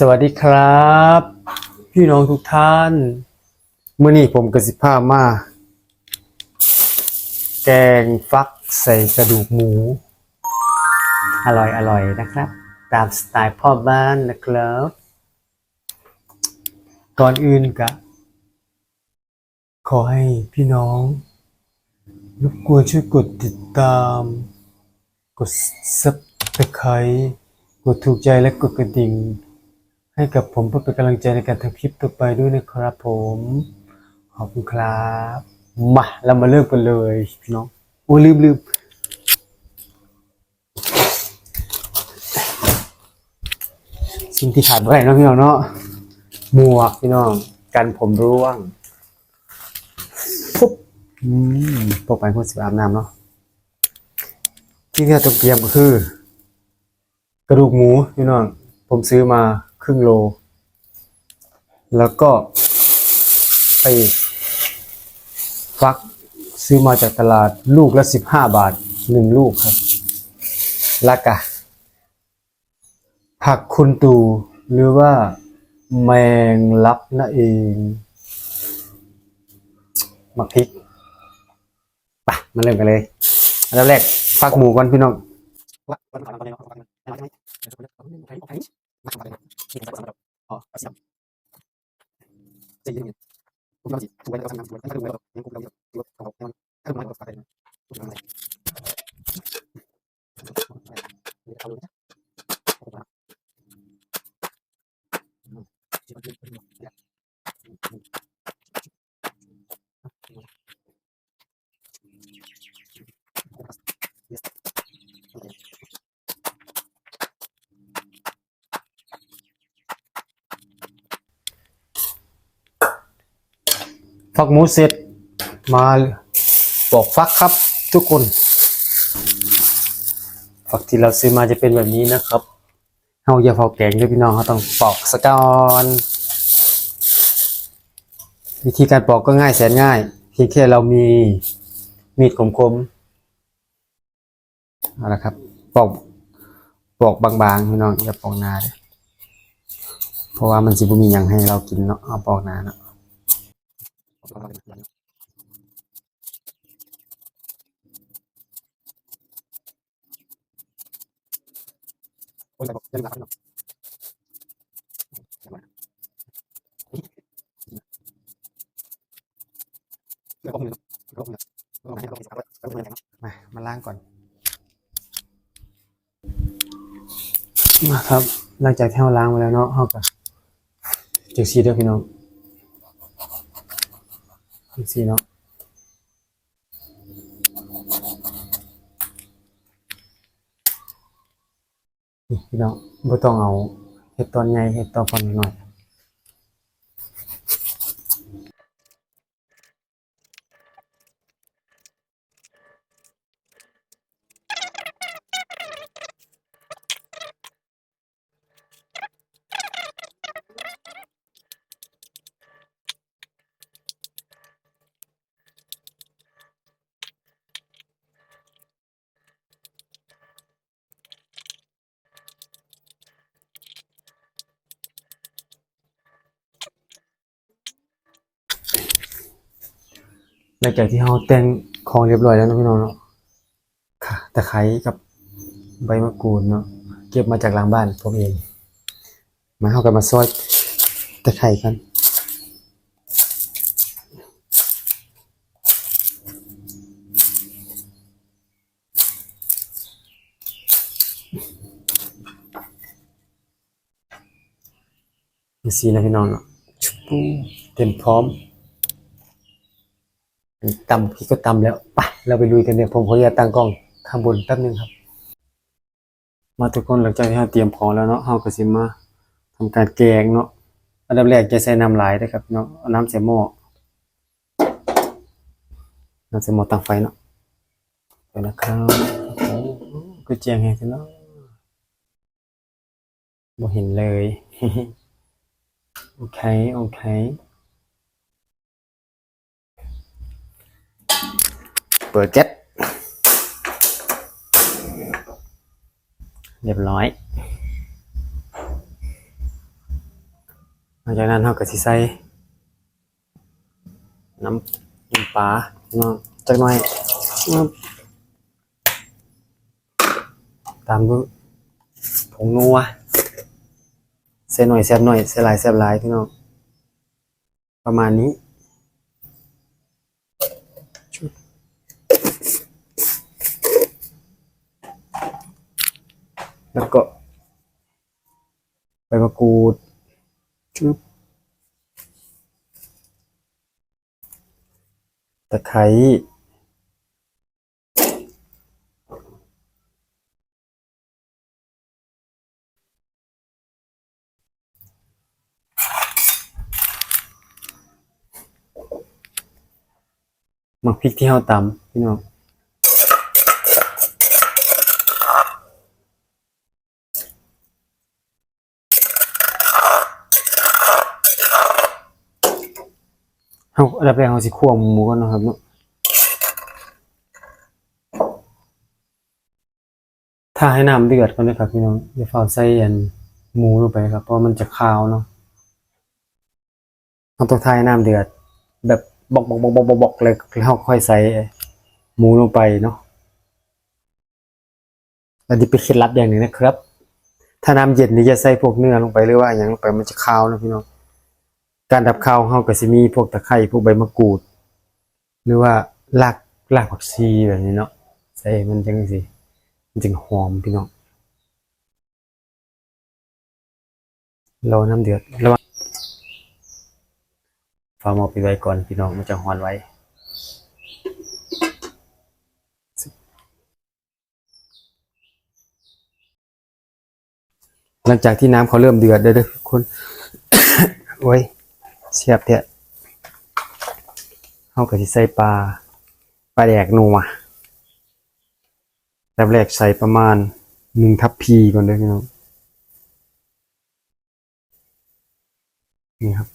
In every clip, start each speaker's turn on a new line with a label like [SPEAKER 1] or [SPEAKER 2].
[SPEAKER 1] สวัสดีครับ พี่น้องทุกท่านเมื่อนี้ผมกสิภามา แกงฟักใส่กระดูกหมู อร่อยอร่อยนะครับ ตามสไตล์พ่อบ้านนะครับ ก่อนอื่นกะ ขอให้พี่น้องรบกวนช่วยกดติดตาม กด subscribe กดถูกใจและกดกระดิ่ง ให้กับผมเพื่อเป็นกำลังใจในการทำคลิปต่อไปด้วยนะครับผม ขอบคุณครับมาเรามาเริ่มกันเลยพี่น้องโอ้ลืมลืมสิ่งที่ขาดไม่ได้เนะพี่น้องเนาะหมวกพี่น้องกันผมร่วงปุ๊บอืมพวกไปพวกสิบอาบน้ำเนาะที่เราต้องเตรียมก็คือ กระดูกหมูพี่น้องผมซื้อมา ครึ่งโล แล้วก็ไปฟักซื้อมาจากตลาดลูกละสิบห้าบาทหนึ่งลูกครับแล้วก็ผักคุณตูหรือว่าแมงลักนั่นเองมาพริกไปมาเริ่มกันเลยอันดับแรกฟักหมูก่อนพี่น้อง cosa más fuerte, más ฟักหมูเสร็จมาปอกฟักครับ ทุกคน ฟักที่เราซื้อมาจะเป็นแบบนี้นะครับเฮาอย่าเผาแกงด้วยพี่น้องเขาต้องปอกสะก่อนวิธีการปอกก็ง่ายแสนง่ายเพียงแค่เรามีมีดคมๆเอาละครับปอกปอกบางๆพี่น้องอย่าปอกหนาเลยเพราะว่ามันสิบ่มีหยังให้เรากินเนาะเอาปอกหนาเนาะ มามาล้างก่อน มาครับ หลังจากที่เราล้างมาแล้วเนาะเฮาก็จังซี่เด้อพี่น้อง จังซี่เนาะพี่น้องบ่ต้องเอาเห็ดตอนใหญ่เห็ดตอนพอหน่อย ลังจากที่เราแต่งของเรียบร้อยแล้วเนาะพี่น้องเนาะค่ะตะไคร้กับใบมะกรูดเนาะเก็บมาจากหลังบ้านผมเอง มาเข้ากันมาซอยตะไคร้กันนี่สีนะพี่น้องเนาะชุบปูเต็มพร้อม ตำพี่ก็ตำแล้วไปเราไปลุยกันเนี่ยผมขออนุญาตตั้งกล้องข้างบนแป๊บนึงครับ มาทุกคนหลังจากที่เราเตรียมของแล้วเนาะเราก็สิมาทำการแกงเนาะอันดับแรกจะใส่น้ำหลายนะครับเนาะเอาน้ำใส่หม้อน้ำใส่หม้อตั้งไฟเนาะไปนะครับโอ้ก็เจียงแห้งซะเนาะบ่เห็นเลย โอเคโอเค เปิดแก๊สเรียบร้อยหลังจากนั้นเราก็สิใส่น้ำน้ำปลาเนาะจักหน่อยตามด้วยผงนัวใส่หน่อยแซ่บหน่อยใส่หลายแซ่บหลายพี่น้องประมาณนี้ แล้วก็ใบมะกรูดชุบตะไคร้มักพริกที่เราตำพี่น้อง เฮาอันดับแรกเฮาสิคั่วหมูก่อนนะครับเนาะถ้าให้น้ำเดือดก่อนนะครับพี่น้องอย่าเฝ้าใส่อันหมูลงไปครับ เพราะมันจะคาวเนาะเราต้องทายน้ำเดือด แบบบอกบอกบอกบอกบอกเลยแล้วค่อยใส่หมูลงไปเนาะอันนี้เป็นเคล็ดลับอย่างหนึ่งนะครับ ถ้าน้ำเย็นนี่จะใส่พวกเนื้อลงไปหรือว่าอย่างลงไปมันจะคาวนะพี่น้อง การดับข้าวเฮาก็สิมีพวกตะไคร้พวกใบมะกรูด หรือว่ารากรากผักชีแบบนี้เนาะใส่มันจังสิมันจึงหอมพี่น้องรอน้ำเดือดระวังฝาหม้อปิดไว้ก่อนพี่น้องมันจะฮอนไว้หลังจากที่น้ำเขาเริ่มเดือดได้เลยทุกคน โอ้ย เสียบเถอะเอากะทิใส่ปลาปลาแดกนัวแรกแรกใส่ประมาณหนึ่งทัพพีก่อนเลยพี่น้องนี่ครับ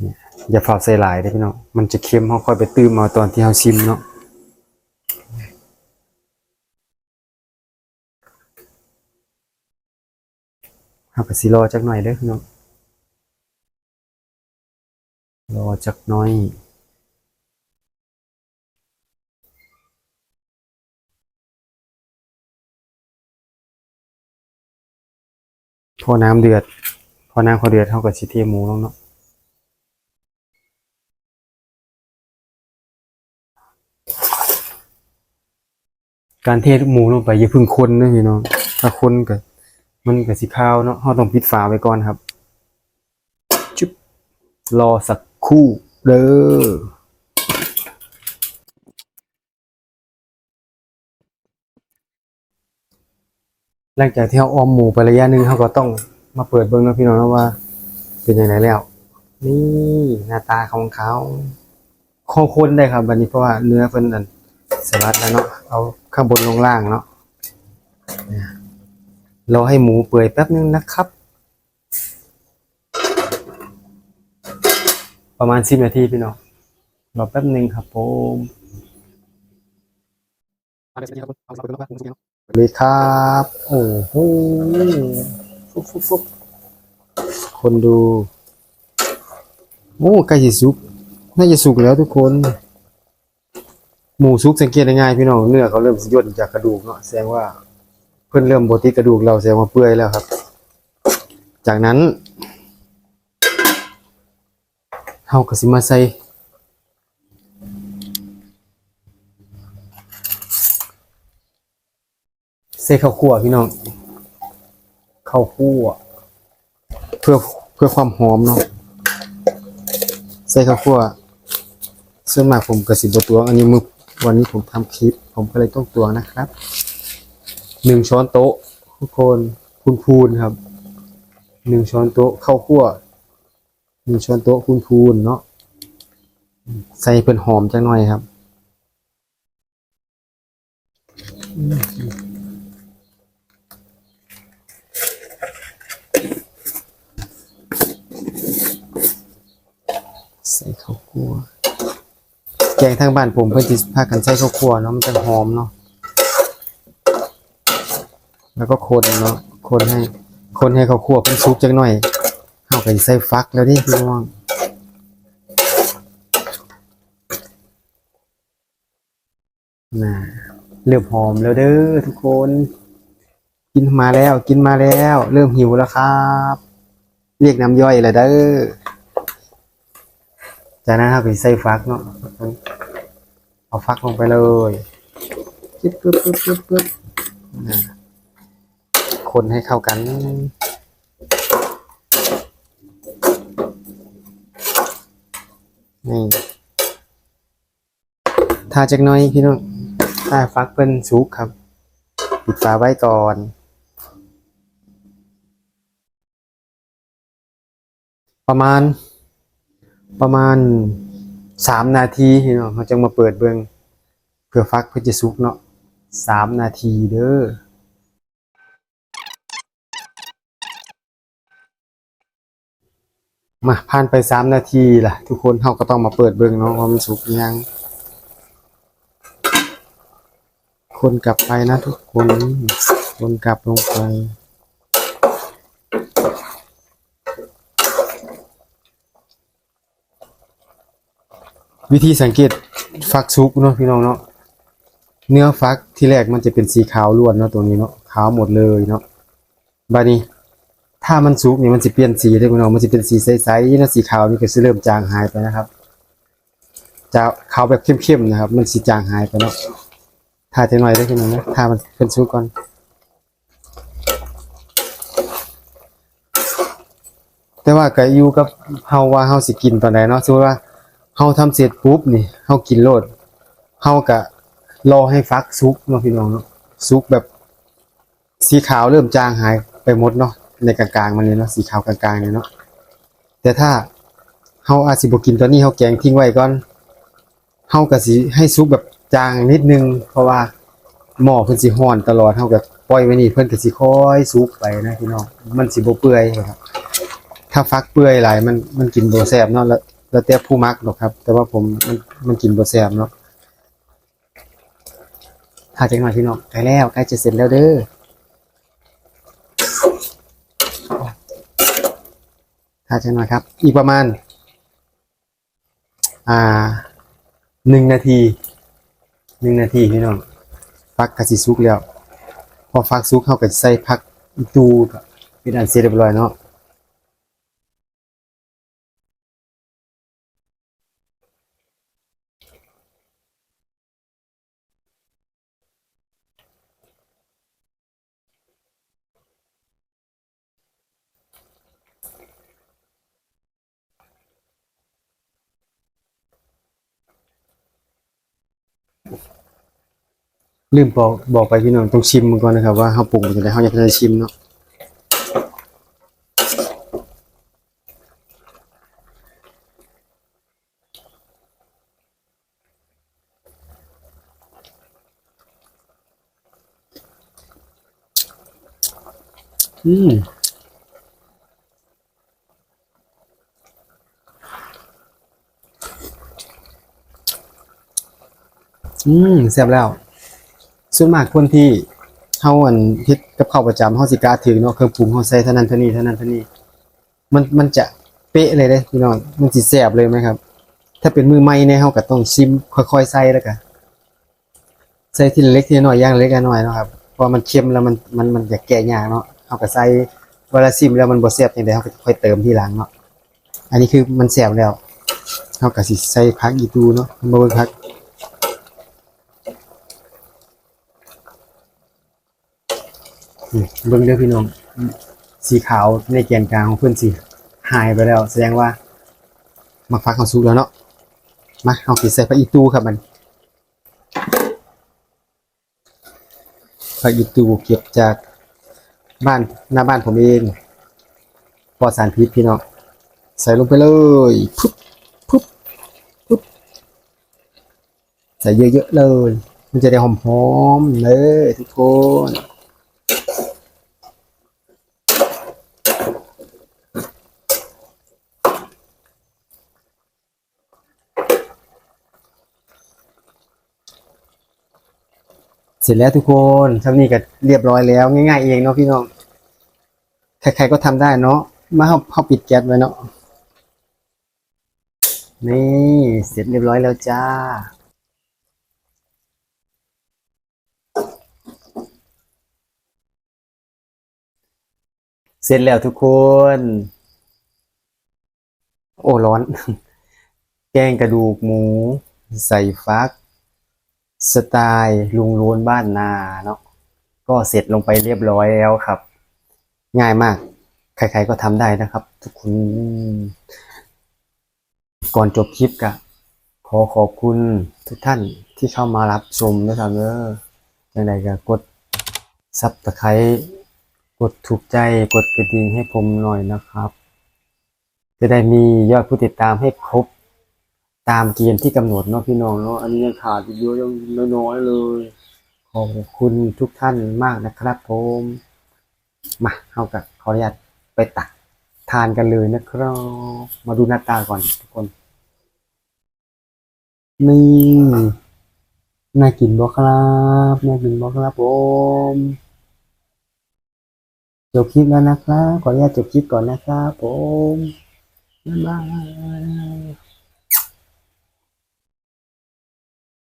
[SPEAKER 1] เนี่ยอย่าฝาใส่หลายเด้พี่น้องมันจะเค็มเขาค่อยไปตื้มเอาตอนที่เขาชิมเนาะเอากะสิรอจักหน่อยเด้อพี่น้อง รอจักน้อย พอน้ำเดือด พอน้ำเขาเดือดเท่ากับชิเทหมูลงเนาะการเทหมูลงไปอย่าเพึ่งคนนะพี่น้องถ้าคนก็มันก็สิข้าวเนาะเราต้องปิดฝาไว้ก่อนครับ จุ๊บรอสัก คู่เด้อหลังจากที่เราออมหมูไประยะหนึ่งเขาก็ต้องมาเปิดเบิ้งนาะพี่น้องนะว่า เป็นยังไงแล้ว นี่หน้าตาของเขาคอคนได้ครับวันนี้เพราะว่าเนื้อเพิ่นอันสลัดแล้วเนาะเอาข้างบนลงล่างเนาะเนี่ยรอให้หมูเปื่อยแป๊บนึงนะครับ ประมาณสิบนาทีพี่น้องรอแป๊บหนึ่งครับผมเลยครับ โอ้โหฟุบฟุบฟุบคนดู โอ้ใกล้จะสุก น่าจะสุกแล้วทุกคน หมูสุกสังเกตได้ง่ายพี่น้อง เนื้อเขาเริ่มย่นจากกระดูกเนาะ แสดงว่า เพื่อนเริ่มบดที่กระดูกเราแสดงว่าเปื่อยแล้วครับ จากนั้น เฮาก็สิมาใส่ใส่ข้าวคั่วพี่น้องข้าวคั่วเพื่อเพื่อความหอมเนาะใส่ข้าวคั่วส่วนมากผมก็สิบตัวอันนี้มือวันนี้ผมทำคลิป ผมก็เลยต้องตวงนะครับหนึ่งช้อนโต๊ะทุกคนพูนๆครับหนึ่งช้อนโต๊ะข้าวคั่ว หนึ่งช้อนโต๊ะคูนๆเนาะใส่เป็นหอมจังหน่อยครับใส่ข้าวคั่วแกงทางบ้านผมเพื่อนที่พากันใส่ข้าวคั่วเนาะมันจะหอมเนาะแล้วก็คนเนาะคนให้คนให้ข้าวคั่วเป็นซุปจังหน่อย
[SPEAKER 2] ก็สิใส่ฟักแล้วนี่พี่น้องน่ะเริ่มหอมแล้วเด้อทุกคน กินมาแล้วกินมาแล้ว เริ่มหิวแล้วครับ เรียกน้ำย่อยเลยเด้อจากนั้นครับก็สิใส่ฟักเนาะเอาฟักลงไปเลยปึ๊บปึ๊บปึ๊บปึ๊บปึ๊บคนให้เข้ากัน นี่ถ้าจากน้อยพี่น้องถ้าฟักเป็นสุกครับ ปิดฝาไว้ก่อน ประมาณ ประมาณสามนาทีพี่น้องเขาจะมาเปิดเบิงเพื่อฟักเพื่อจะสุกเนาะสามนาทีเด้อ มาผ่านไปสามนาทีล่ะ ทุกคนเขาก็ต้องมาเปิดเบิ่งเนาะว่ามันสุกหรือยัง คนกลับไปนะทุกคน คนกลับลงไป วิธีสังเกตฟักซุกเนาะพี่น้องเนาะเนื้อฟักที่แรกมันจะเป็นสีขาวล้วนเนาะตัวนี้เนาะขาวหมดเลยเนาะบานี้ ถ้ามันสุกนี่มันจะเปลี่ยนสีได้พี่น้องมันจะเป็นสีใสๆนะสีขาวนี่ก็จะเริ่มจางหายไปนะครับจะขาวแบบเข้มๆนะครับ มันสีจางหายไปเนาะถ้าจะหน่อยได้พี่น้องนะถ้ามันเป็นสุกก่อนแต่ว่าก็อยู่กับเฮาว่าเฮาสิกินตอนไหนเนาะสมมติว่าเฮาทำเสร็จปุ๊บนี่เฮากินโลดเฮาก็รอให้ฟักสุกเนาะพี่น้องเนาะสุกแบบสีขาวเริ่มจางหายไปหมดเนาะ ในกลางๆมันเลยเนาะสีขาวกลางๆเนี่ยเนาะแต่ถ้าเฮาอาจสิบ่กินตอนนี้เฮาแกงทิ้งไว้ก่อนเฮาก็สิให้ซุปแบบจางนิดนึง เพราะว่าหม้อเพิ่นสิร้อนตลอดเฮาก็ปล่อยไว้นี่เพิ่นก็สิค่อยสุกไปนะพี่น้องมันสิบ่เปื่อยครับ ถ้าฟักเปื่อยหลายมันมันกินบ่แซ่บเนาะแล้วแล้วแต่ผู้มักหรอกครับ แต่ว่าผมมันมันกินบ่แซ่บเนาะถ้าจังหน่อยพี่น้องใกล้แล้วใกล้จะเสร็จแล้วเด้อ ถ้าจะหน่อยครับ อีกประมาณ อ่าหนึ่งนาทีหนึ่งนาทีพี่น้องฟักกะสิซุกแล้ว พอฟักซุกเข้ากับใส่พักอีตูเป็นอันเสร็จเรียบร้อยเนาะ ลืมบอกบอกไปพี่น้องต้องชิมมันก่อนนะครับว่าเขาปรุงมันจะได้เขาอยากจะชิมเนาะอืมอืมแซ่บแล้ว ส่วนมากคนที่เฮาอันเฮ็ดกับข้าวประจำเฮาสิกล้าถือเนาะเครื่องปรุงเฮาใส่เท่านั้นเท่านี้เท่านั้นเท่านี้ มันมันจะเป๊ะเลยเด้พี่น้องมันสิแซ่บเลยไหมครับ ถ้าเป็นมือใหม่เนี่ยเฮาก็ต้องชิมค่อยๆใส่แล้วก็ใส่ทีละเล็กทีละน้อยอย่างเล็กอย่างน้อยเนาะครับเพราะมันเค็มแล้วมันมันมันอยากแก้ยากเนาะเฮาก็ใส่เวลาชิมแล้วมันบ่แซ่บจังได๋เฮาก็ค่อยเติมทีหลังเนาะอันนี้คือมันแซ่บแล้วเฮาก็สิใส่ผักอีตูเนาะมาเบิ่งผัก เบิ่งเด้อพี่น้อง สีขาวในแกนกลางของเพื่อนสีหายไปแล้ว แสดงว่ามาฟักของสุกแล้วเนาะมาเอาไปใส่ผักอีตูครับมันผักอีตูเก็บจากบ้านหน้าบ้านผมเองปลอดสารพิษพี่น้องใส่ลงไปเลยปุ๊บปุ๊บปุ๊บใส่เยอะๆเลย มันจะได้หอมๆเลยทุกคน เสร็จแล้วทุกคนทำนี่ก็เรียบร้อยแล้ว ง่ายๆเองเนาะพี่น้องใครๆก็ทำได้เนาะมาเฮาเฮาปิดแก๊สไว้เนาะนี่เสร็จเรียบร้อยแล้วจ้า เสร็จแล้วทุกคน โอ้ร้อน แกงกระดูกหมู ใส่ฟัก สไตล์ลุงโลนบ้านนาเนาะก็เสร็จลงไปเรียบร้อยแล้วครับ ง่ายมาก ใครๆก็ทำได้นะครับ ทุกคน ก่อนจบคลิปกะขอขอบคุณทุกท่านที่เข้ามารับชมนะครับเนอะยังไงก็กดซับตะไคร้กดถูกใจกดกระดิ่งให้ผมหน่อยนะครับ จะได้มียอดผู้ติดตามให้ครบ ตามเกณฑ์ที่กำหนดเนาะพี่น้องเนาะอันนี้ยังขาดอีกเยอะยังน้อยเลย ขอบคุณทุกท่านมากนะครับผมมาเอากับขออนุญาตไปตักทานกันเลยนะครับ มาดูหน้าตาก่อนทุกคน นี่น่ากินบ่ครับน่ากินบ่ครับผมจบคลิปแล้วนะครับ ขออนุญาตจบคลิปก่อนนะครับผมบ๊ายบาย